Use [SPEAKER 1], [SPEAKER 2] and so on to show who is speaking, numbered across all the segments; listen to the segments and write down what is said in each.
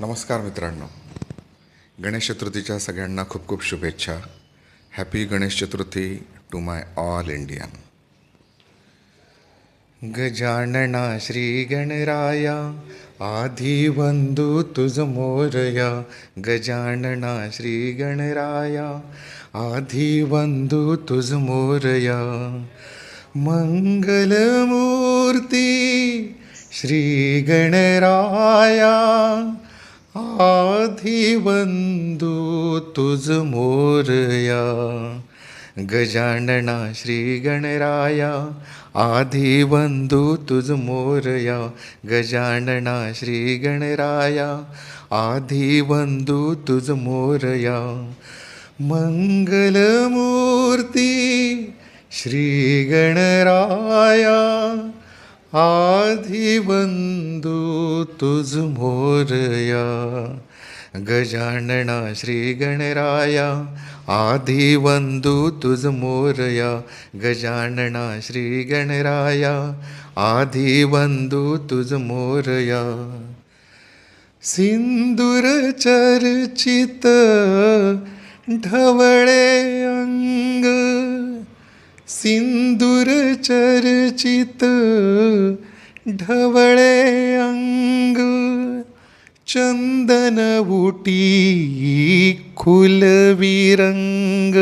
[SPEAKER 1] नमस्कार मित्रांनो. गणेश चतुर्थीच्या सगळ्यांना खूप खूप शुभेच्छा. Happy Ganesh Chaturthi to my all Indian Gajanana Shri Ganaraya आधी बंधू तुझ मोरया. गजानना श्री गणराया आधी बंधू तुझ मोरया. मंगलमूर्ती श्री गणराया. आधी बंदू तुझ मोरया गजानना श्री गणराया आधी बंदू तुझ मोरया गजानना श्री गणराया आधी बंदू तुझ मोरया। मंगलमूर्ती श्री गणरा साधी बंधू तुझ मोरया गजानना श्री गणराया. आधी बंधू तुझ मोरया गजानना श्री गणराया. आधी बंधू तुझ मोरया. सिंदूर चर्चित ढवळे अंग सिंदूर चर्चित ढवळे अंग चंदन उटी खुलविरंग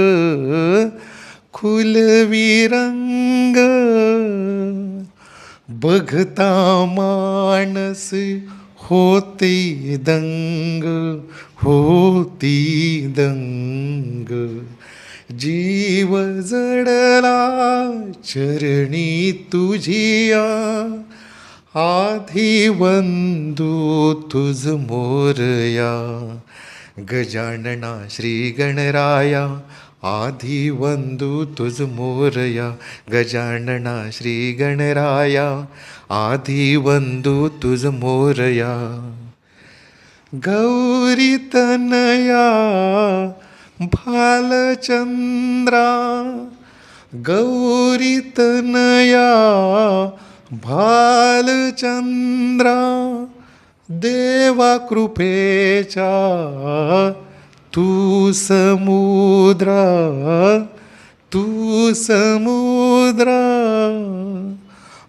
[SPEAKER 1] खुलविरंग बघता माणस होती दंग होती दंग. जीव जडला चरणी तुझिया आधी वंदू तुझ मोरया गजानना श्री गणराया आधी वंदू तुझ मोरया गजानना श्री गणराया आधी वंदू तुझ मोरया. गौरी तनया भालचंद्रा गौरी तनया भालचंद्रा देवा कृपेचा तू समुद्रा तू समुद्रा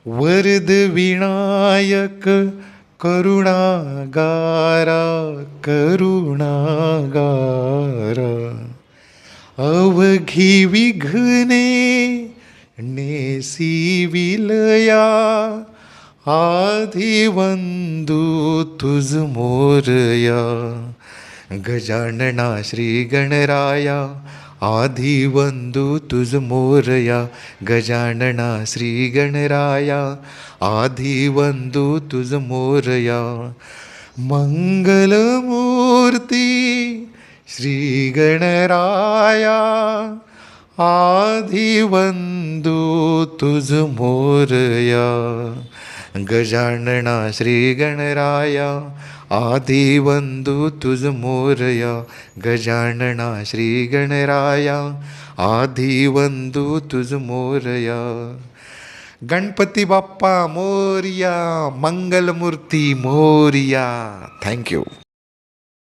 [SPEAKER 1] वरद विनायक करुणागारा करुणागारा. अवघी विघ्ने नेसी विलया आधी वंदू तुझ मोरया गजानना श्री गणराया आधी वंदू तुझ मोरया गजानना श्री गणराया आधी वंदू तुझ मोरया मंगलमूर्ती श्री गणराया वंदू तुझ मोरया गजानना श्री गणराया. आधी वंदू तुझ मोरया गजानना श्री गणराया. आधी वंदू तुझ मोरया. गणपती बाप्पा मोरया मंगलमूर्ती मोरया. Thank you